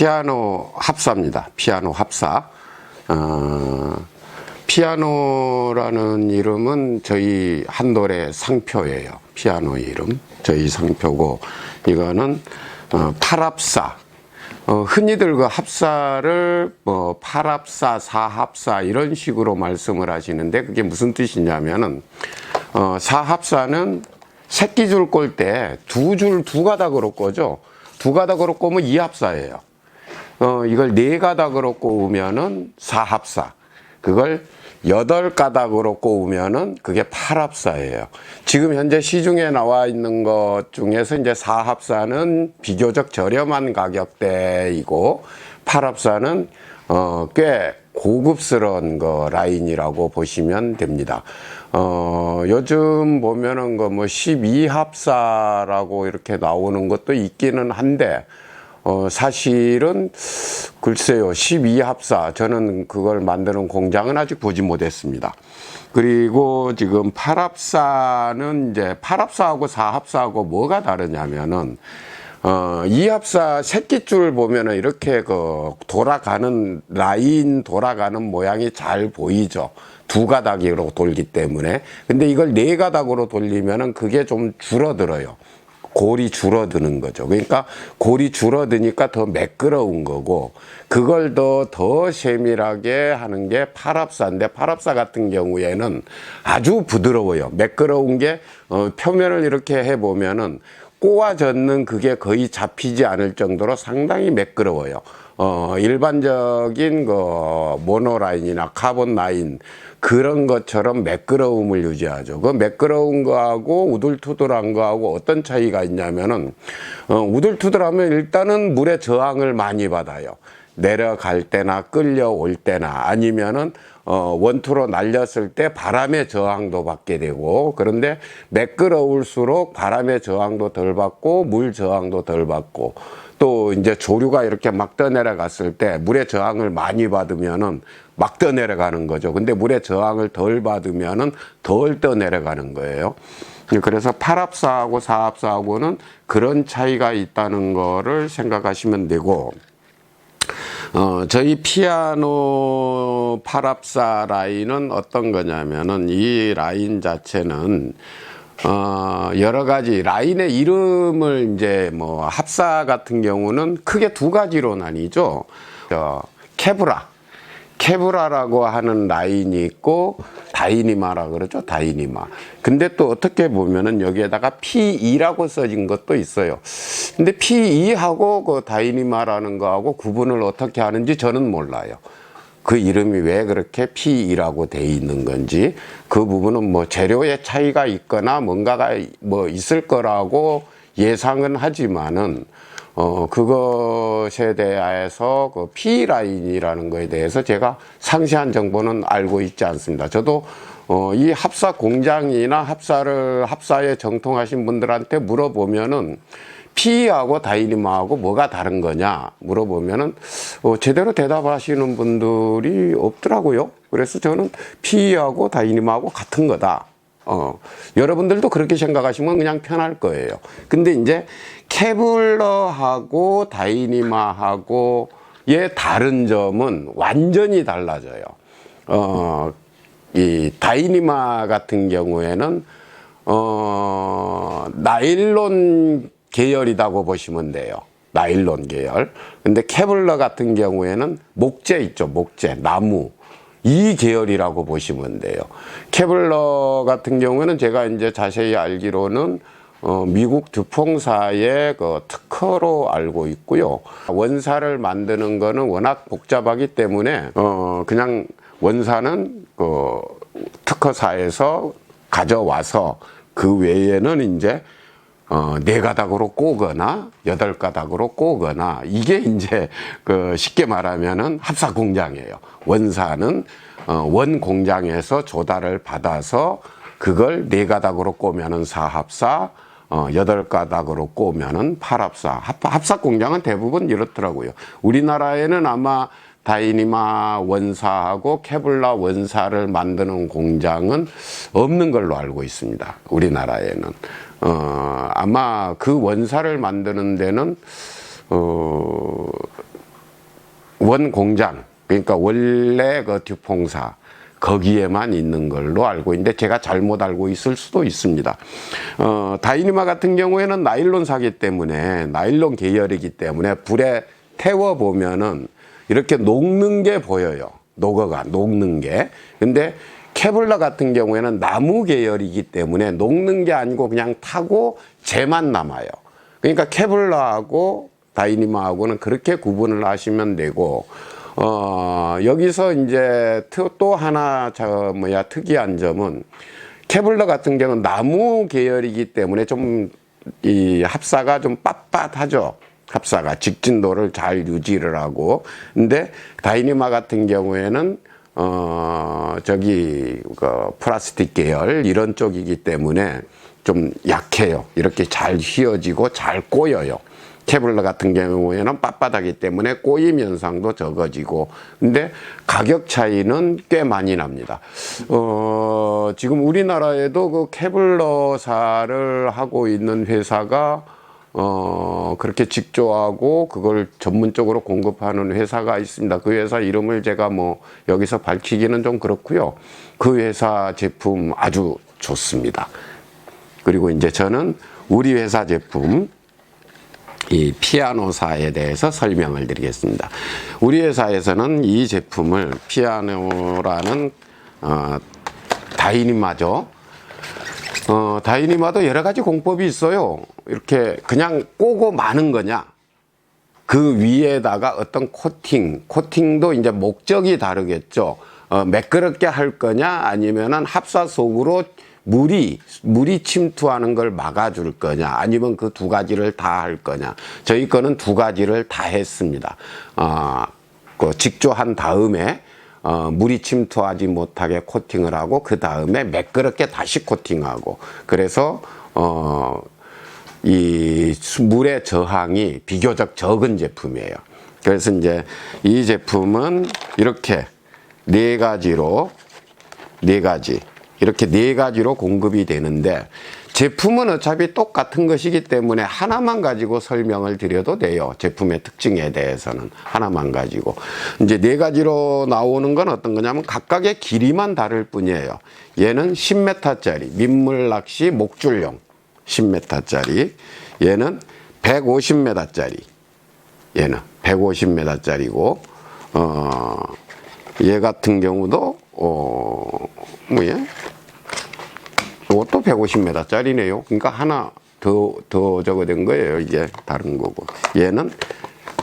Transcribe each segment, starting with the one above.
피아노 합사입니다. 피아노 합사. 어, 피아노라는 이름은 저희 한돌의 상표예요. 피아노 이름. 저희 상표고, 이거는 어, 팔합사. 어, 흔히들 그 합사를 뭐 팔합사, 사합사 이런 식으로 말씀을 하시는데 그게 무슨 뜻이냐면은 어, 사합사는 새끼줄 꼴 때 두 줄 두 가닥으로 꼬죠. 두 가닥으로 꼬면 이합사예요. 어, 이걸 네 가닥으로 꼬우면은 사합사. 그걸 여덟 가닥으로 꼬우면은 그게 팔합사예요. 지금 현재 시중에 나와 있는 것 중에서 이제 사합사는 비교적 저렴한 가격대이고 팔합사는 어, 꽤 고급스러운 거 라인이라고 보시면 됩니다. 어, 요즘 보면은 그 뭐 12합사라고 이렇게 나오는 것도 있기는 한데 어, 사실은 글쎄요, 12합사. 저는 그걸 만드는 공장은 아직 보지 못했습니다. 그리고 지금 8합사는 이제 8합사하고 4합사하고 뭐가 다르냐면은 어, 2합사 새끼줄 보면은 이렇게 그 돌아가는 라인 돌아가는 모양이 잘 보이죠. 두 가닥으로 돌기 때문에. 근데 이걸 네 가닥으로 돌리면은 그게 좀 줄어들어요. 골이 줄어드는 거죠. 그러니까 골이 줄어드니까 더 매끄러운 거고 그걸 더 더 세밀하게 하는 게 팔합사인데 팔합사 같은 경우에는 아주 부드러워요. 매끄러운 게 어, 표면을 이렇게 해 보면은 꼬아졌는 그게 거의 잡히지 않을 정도로 상당히 매끄러워요. 어, 일반적인 그 모노라인이나 카본 라인 그런 것처럼 매끄러움을 유지하죠. 그 매끄러운 거하고 우둘투둘한 거하고 어떤 차이가 있냐면은 어, 우둘투둘하면 일단은 물의 저항을 많이 받아요. 내려갈 때나 끌려올 때나 아니면은 어, 원투로 날렸을 때 바람의 저항도 받게 되고 그런데 매끄러울수록 바람의 저항도 덜 받고 물 저항도 덜 받고 또 이제 조류가 이렇게 막 떠내려갔을 때 물의 저항을 많이 받으면은 막 떠내려가는 거죠. 근데 물의 저항을 덜 받으면은 덜 떠내려가는 거예요. 그래서 팔합사하고 사합사하고는 그런 차이가 있다는 거를 생각하시면 되고 어, 저희 피아노 팔합사 라인은 어떤 거냐면은 이 라인 자체는 어, 여러 가지 라인의 이름을 이제 뭐 합사 같은 경우는 크게 두 가지로 나뉘죠. 저, 케브라. 케브라라고 하는 라인이 있고 다이니마라 그러죠 다이니마. 근데 또 어떻게 보면은 여기에다가 P2라고 써진 것도 있어요. 근데 P2하고 그 다이니마라는 거하고 구분을 어떻게 하는지 저는 몰라요. 그 이름이 왜 그렇게 P2라고 돼 있는 건지 그 부분은 뭐 재료의 차이가 있거나 뭔가가 뭐 있을 거라고 예상은 하지만은 어, 그것에 대해서 그 P 라인이라는 거에 대해서 제가 상세한 정보는 알고 있지 않습니다. 저도 어, 이 합사 공장이나 합사를 합사에 정통하신 분들한테 물어보면은 P하고 다이니마하고 뭐가 다른 거냐 물어보면은 어, 제대로 대답하시는 분들이 없더라고요. 그래서 저는 P하고 다이니마하고 같은 거다. 어, 여러분들도 그렇게 생각하시면 그냥 편할 거예요. 근데 이제 케블러하고 다이니마하고의 다른 점은 완전히 달라져요. 어, 이 다이니마 같은 경우에는 어, 나일론 계열이라고 보시면 돼요. 나일론 계열. 근데 케블러 같은 경우에는 목재 있죠. 목재, 나무. 이 계열이라고 보시면 돼요. 케블러 같은 경우에는 제가 이제 자세히 알기로는 어, 미국 듀퐁사의 그 특허로 알고 있고요. 원사를 만드는 거는 워낙 복잡하기 때문에 어, 그냥 원사는 그 특허사에서 가져와서 그 외에는 이제 어, 네 가닥으로 꼬거나 여덟 가닥으로 꼬거나 이게 이제 그 쉽게 말하면은 합사 공장이에요. 원사는 어, 원 공장에서 조달을 받아서 그걸 네 가닥으로 꼬면은 사합사, 어, 여덟 가닥으로 꼬면은 팔합사. 합, 합사 공장은 대부분 이렇더라고요. 우리나라에는 아마 다이니마 원사하고 케블라 원사를 만드는 공장은 없는 걸로 알고 있습니다. 우리나라에는. 어, 아마 그 원사를 만드는 데는, 어, 원 공장 그러니까 원래 그 듀퐁사 거기에만 있는 걸로 알고 있는데 제가 잘못 알고 있을 수도 있습니다. 어, 다이니마 같은 경우에는 나일론사기 때문에 나일론 계열이기 때문에 불에 태워 보면은 이렇게 녹는 게 보여요. 녹어가 녹는 게. 근데 케블라 같은 경우에는 나무 계열이기 때문에 녹는 게 아니고 그냥 타고 재만 남아요. 그러니까 케블라하고 다이니마하고는 그렇게 구분을 하시면 되고 어 여기서 이제 트- 또 하나 저 뭐야 특이한 점은 케블라 같은 경우는 나무 계열이기 때문에 좀 이 합사가 좀 빳빳하죠. 합사가 직진도를 잘 유지를 하고 근데 다이니마 같은 경우에는 어 저기 그 플라스틱 계열 이런 쪽이기 때문에 좀 약해요. 이렇게 잘 휘어지고 잘 꼬여요. 케블라 같은 경우에는 빳빳하기 때문에 꼬임 현상도 적어지고 근데 가격 차이는 꽤 많이 납니다. 어, 지금 우리나라에도 그 케블러사를 하고 있는 회사가 어, 그렇게 직조하고 그걸 전문적으로 공급하는 회사가 있습니다. 그 회사 이름을 제가 뭐 여기서 밝히기는 좀 그렇고요. 그 회사 제품 아주 좋습니다. 그리고 이제 저는 우리 회사 제품 이 피아노사에 대해서 설명을 드리겠습니다. 우리 회사에서는 이 제품을 피아노라는 어, 다이니마죠. 어, 다이니마도 여러 가지 공법이 있어요. 이렇게 그냥 꼬고 마는 거냐? 그 위에다가 어떤 코팅, 코팅도 이제 목적이 다르겠죠. 어, 매끄럽게 할 거냐 아니면은 합사 속으로 물이 물이 침투하는 걸 막아줄 거냐 아니면 그 두 가지를 다 할 거냐 저희 거는 두 가지를 다 했습니다. 어, 그 직조한 다음에 어, 물이 침투하지 못하게 코팅을 하고 그 다음에 매끄럽게 다시 코팅하고 그래서 어, 이 수- 물의 저항이 비교적 적은 제품이에요. 그래서 이제 이 제품은 이렇게 네 가지로 네 가지 이렇게 네 가지로 공급이 되는데 제품은 어차피 똑같은 것이기 때문에 하나만 가지고 설명을 드려도 돼요. 제품의 특징에 대해서는 하나만 가지고 이제 네 가지로 나오는 건 어떤 거냐면 각각의 길이만 다를 뿐이에요. 얘는 10m짜리 민물 낚시 목줄용 10m짜리 얘는 150m짜리 얘는 150m짜리고 어 얘 같은 경우도 어 뭐야? 이것도 150m짜리네요. 그러니까 하나 더, 더 저거 된 거예요. 이게 다른 거고. 얘는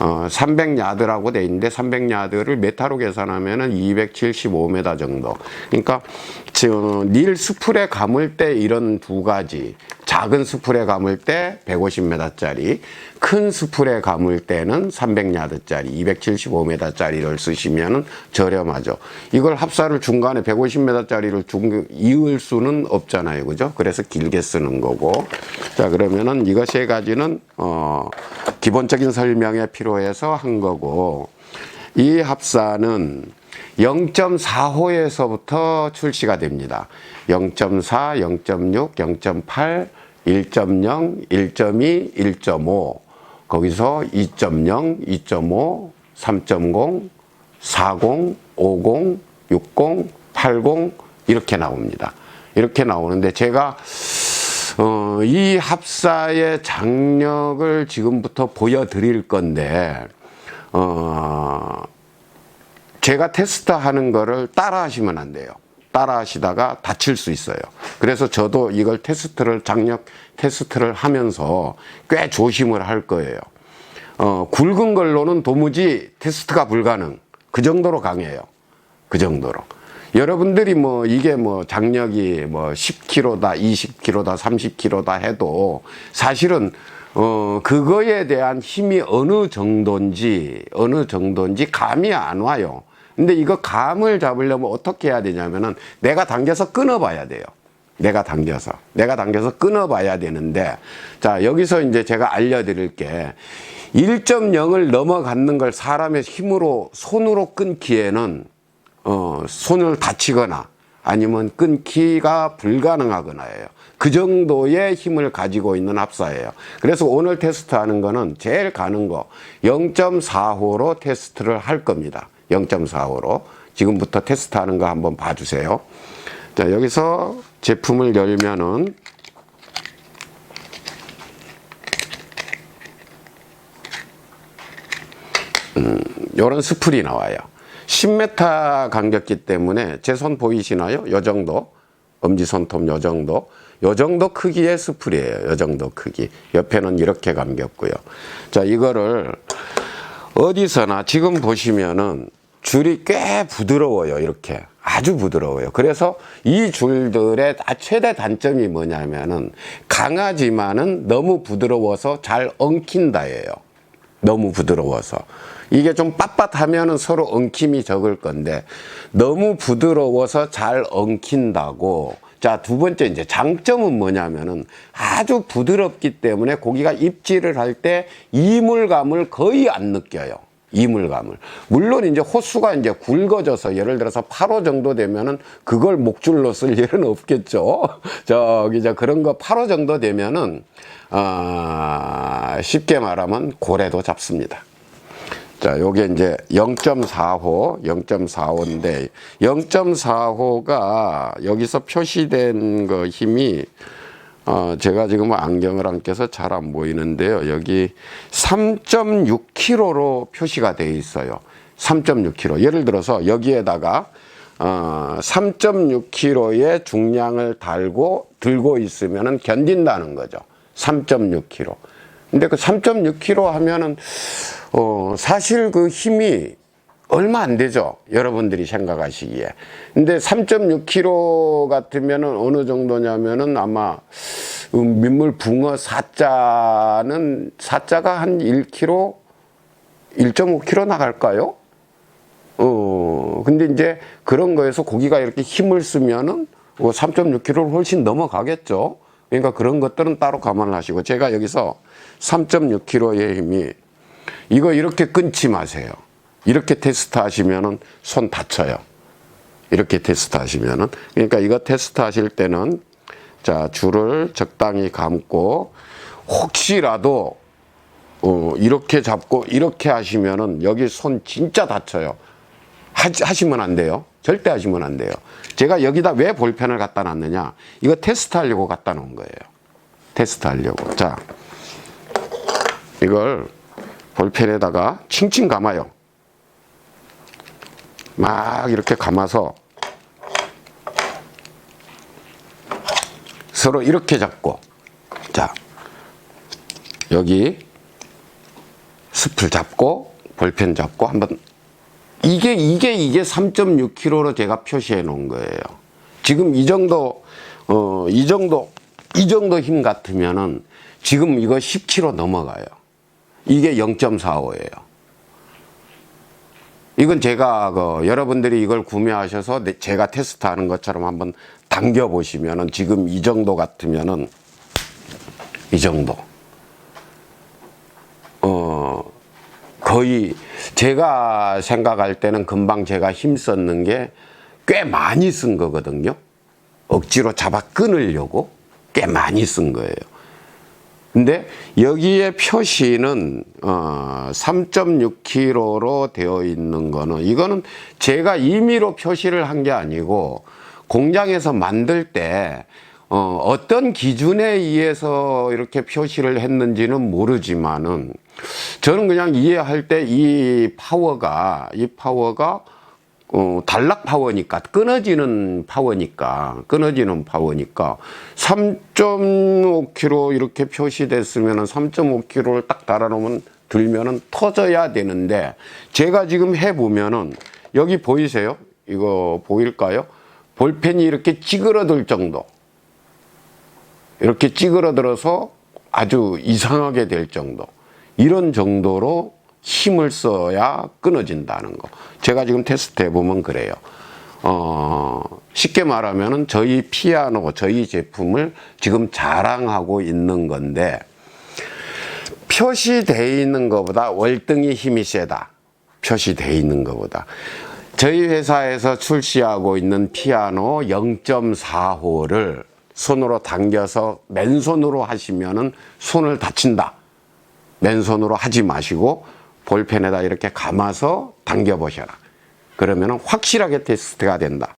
어, 300야드라고 돼 있는데 300야드를 메타로 계산하면은 275m 정도. 그러니까 저, 닐 수풀에 감을 때 이런 두 가지. 작은 수풀에 감을 때 150m짜리, 큰 수풀에 감을 때는 300야드짜리, 275m짜리를 쓰시면은 저렴하죠. 이걸 합사를 중간에 150m짜리를 중, 이을 수는 없잖아요. 그죠? 그래서 길게 쓰는 거고. 자, 그러면은 이거 세 가지는, 어, 기본적인 설명에 필요해서 한 거고. 이 합사는 0.45에서부터 출시가 됩니다. 0.4, 0.6, 0.8, 1.0, 1.2, 1.5, 거기서 2.0, 2.5, 3.0, 40, 50, 60, 80 이렇게 나옵니다. 이렇게 나오는데 제가 어, 이 합사의 장력을 지금부터 보여드릴 건데 어, 제가 테스트 하는 거를 따라 하시면 안 돼요. 따라 하시다가 다칠 수 있어요. 그래서 저도 이걸 테스트를, 장력 테스트를 하면서 꽤 조심을 할 거예요. 어, 굵은 걸로는 도무지 테스트가 불가능. 그 정도로 강해요. 그 정도로. 여러분들이 뭐 이게 뭐 장력이 뭐 10kg다, 20kg다, 30kg다 해도 사실은 어 그거에 대한 힘이 어느 정도인지 어느 정도인지 감이 안 와요. 근데 이거 감을 잡으려면 어떻게 해야 되냐면은 내가 당겨서 끊어봐야 돼요. 내가 당겨서 내가 당겨서 끊어봐야 되는데 자 여기서 이제 제가 알려드릴 게 1.0을 넘어가는 걸 사람의 힘으로 손으로 끊기에는 어, 손을 다치거나 아니면 끊기가 불가능하거나예요. 그 정도의 힘을 가지고 있는 합사예요. 그래서 오늘 테스트하는 거는 제일 가는 거 0.45로 테스트를 할 겁니다. 0.45로 지금부터 테스트하는 거 한번 봐주세요. 자 여기서 제품을 열면은 요런 스풀이 나와요. 10m 간격기 때문에 제 손 보이시나요? 요 정도. 엄지 손톱 요 정도. 요 정도 크기의 스풀이에요. 요 정도 크기. 옆에는 이렇게 감겼고요. 자, 이거를 어디서나 지금 보시면은 줄이 꽤 부드러워요. 이렇게. 아주 부드러워요. 그래서 이 줄들의 다- 최대 단점이 뭐냐면은 강하지만은 너무 부드러워서 잘 엉킨다예요. 너무 부드러워서. 이게 좀 빳빳하면은 서로 엉킴이 적을 건데 너무 부드러워서 잘 엉킨다고. 자, 두 번째 이제 장점은 뭐냐면은 아주 부드럽기 때문에 고기가 입질을 할 때 이물감을 거의 안 느껴요. 이물감을. 물론 이제 호수가 이제 굵어져서 예를 들어서 8호 정도 되면은 그걸 목줄로 쓸 일은 없겠죠. 저기 저 그런 거 8호 정도 되면은 아 쉽게 말하면 고래도 잡습니다. 자, 요게 이제 0.45, 0.45인데 0.45가 여기서 표시된 거 힘이 어, 제가 지금 안경을 안 껴서 잘 안 보이는데요. 여기 3.6kg로 표시가 되어 있어요. 3.6kg. 예를 들어서 여기에다가 어, 3.6kg의 중량을 달고 들고 있으면은 견딘다는 거죠. 3.6kg. 근데 그 3.6kg 하면은 어, 사실 그 힘이 얼마 안 되죠. 여러분들이 생각하시기에. 근데 3.6kg 같으면은 어느 정도냐면은 아마 음, 민물 붕어 사자는 사자가 한 1kg, 1.5kg 나갈까요? 어, 근데 이제 그런 거에서 고기가 이렇게 힘을 쓰면은 3.6kg를 훨씬 넘어가겠죠. 그러니까 그런 것들은 따로 감안하시고 제가 여기서 3.6kg의 힘이 이거 이렇게 끊지 마세요. 이렇게 테스트 하시면은 손 다쳐요. 이렇게 테스트 하시면은. 그러니까 이거 테스트 하실 때는 자, 줄을 적당히 감고 혹시라도 어, 이렇게 잡고 이렇게 하시면은 여기 손 진짜 다쳐요. 하지, 하시면 안 돼요. 절대 하시면 안 돼요. 제가 여기다 왜 볼펜을 갖다 놨느냐? 이거 테스트 하려고 갖다 놓은 거예요. 테스트 하려고. 자, 이걸 볼펜에다가 칭칭 감아요. 막 이렇게 감아서 서로 이렇게 잡고 자 여기 숲을 잡고 볼펜 잡고 한번 이게 이게 이게 3.6kg로 제가 표시해 놓은 거예요. 지금 이 정도 어 이 정도 이 정도 힘 같으면은 지금 이거 10kg 넘어가요. 이게 0.45예요. 이건 제가 그 여러분들이 이걸 구매하셔서 내- 제가 테스트하는 것처럼 한번 당겨 보시면은 지금 이 정도 같으면은 이 정도. 어 거의 제가 생각할 때는 금방 제가 힘 썼는 게 꽤 많이 쓴 거거든요. 억지로 잡아 끊으려고 꽤 많이 쓴 거예요. 근데 여기에 표시는 어 3.6kg로 되어 있는 거는 이거는 제가 임의로 표시를 한 게 아니고 공장에서 만들 때 어, 어떤 기준에 의해서 이렇게 표시를 했는지는 모르지만은 저는 그냥 이해할 때 이 파워가 이 파워가 어, 단락 파워니까 끊어지는 파워니까 끊어지는 파워니까 3.5kg 이렇게 표시됐으면은 3.5kg를 딱 달아놓으면 들면은 터져야 되는데 제가 지금 해 보면은 여기 보이세요? 이거 보일까요? 볼펜이 이렇게 찌그러들 정도 이렇게 찌그러들어서 아주 이상하게 될 정도 이런 정도로 힘을 써야 끊어진다는 거. 제가 지금 테스트 해보면 그래요. 어, 쉽게 말하면은 저희 피아노, 저희 제품을 지금 자랑하고 있는 건데, 표시되어 있는 것보다 월등히 힘이 세다. 표시되어 있는 것보다. 저희 회사에서 출시하고 있는 피아노 0.4호를 손으로 당겨서 맨손으로 하시면은 손을 다친다. 맨손으로 하지 마시고 볼펜에다 이렇게 감아서 당겨 보셔라. 그러면 확실하게 테스트가 된다.